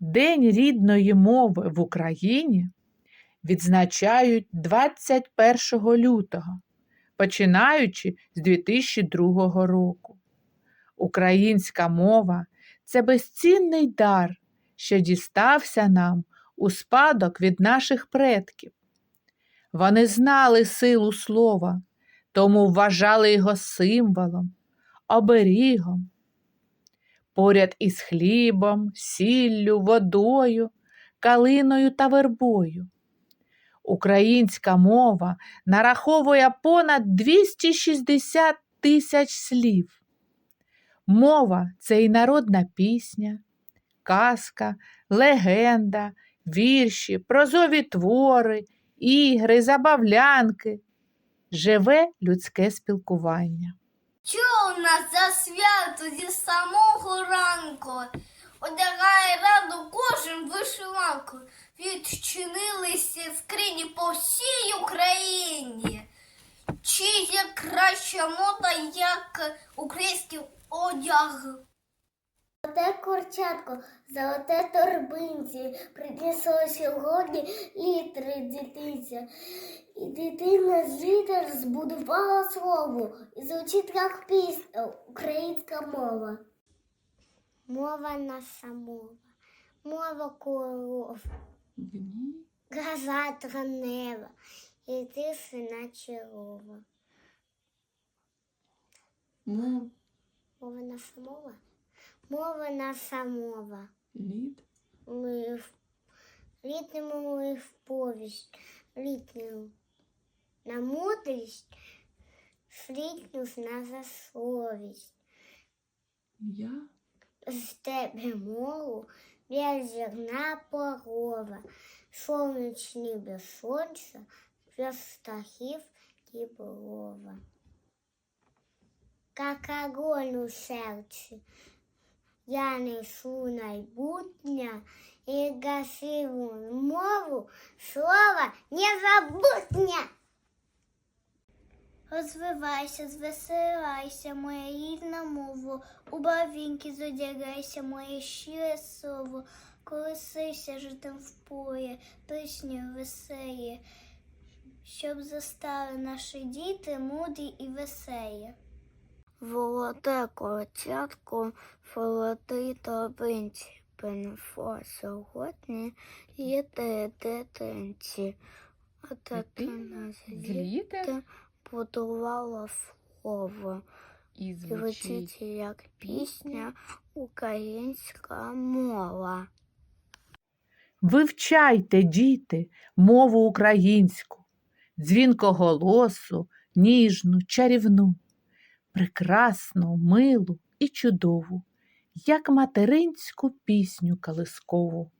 День рідної мови в Україні відзначають 21 лютого, починаючи з 2002 року. Українська мова це безцінний дар, що дістався нам у спадок від наших предків. Вони знали силу слова, тому вважали його символом, оберігом. Поряд із хлібом, сіллю, водою, калиною та вербою. Українська мова нараховує понад 260 тисяч слів. Мова це і народна пісня, казка, легенда, вірші, прозові твори, ігри, забавлянки, живе людське спілкування. Що у нас за свято зі самого ранку? Одягає раду кожен вишиванку. Відчинилися скрині по всій Україні. Чи є краща мода, як український одяг? Золоте курчатко, золоте торбинці, принесло сьогодні літри дитинця. І дитина з літер збудувала слово, і звучить як пісня українська мова. Мова наша мова, мова коров, гроза тронева, і ти сина чарова. Ну, Мова наша мова, мова наша мова. лід. Лив. Літнему лив повість, літню на мудрість, слітню на засловість. Я З тебе мову, без зерна порова, сонячні без сонця, без птахів і болова. Как огонь у серці, я несу найбутня і гасиву мову слова незабутня. Розвивайся, звеселайся, моя рідна мова, у бавінки зодягайся, моє щире слово, колесися житим в полі, пісню веселі, щоб застали наші діти мудрі і веселі. Волоте котятко, волотий тобинці, пенфо сьогодні їде дитинці. А дитина з літа будувала слово. і Звучить як пісня українська мова. Вивчайте, діти, мову українську, дзвінкоголосу, ніжну, чарівну, прекрасну, милу і чудову, як материнську пісню калискову.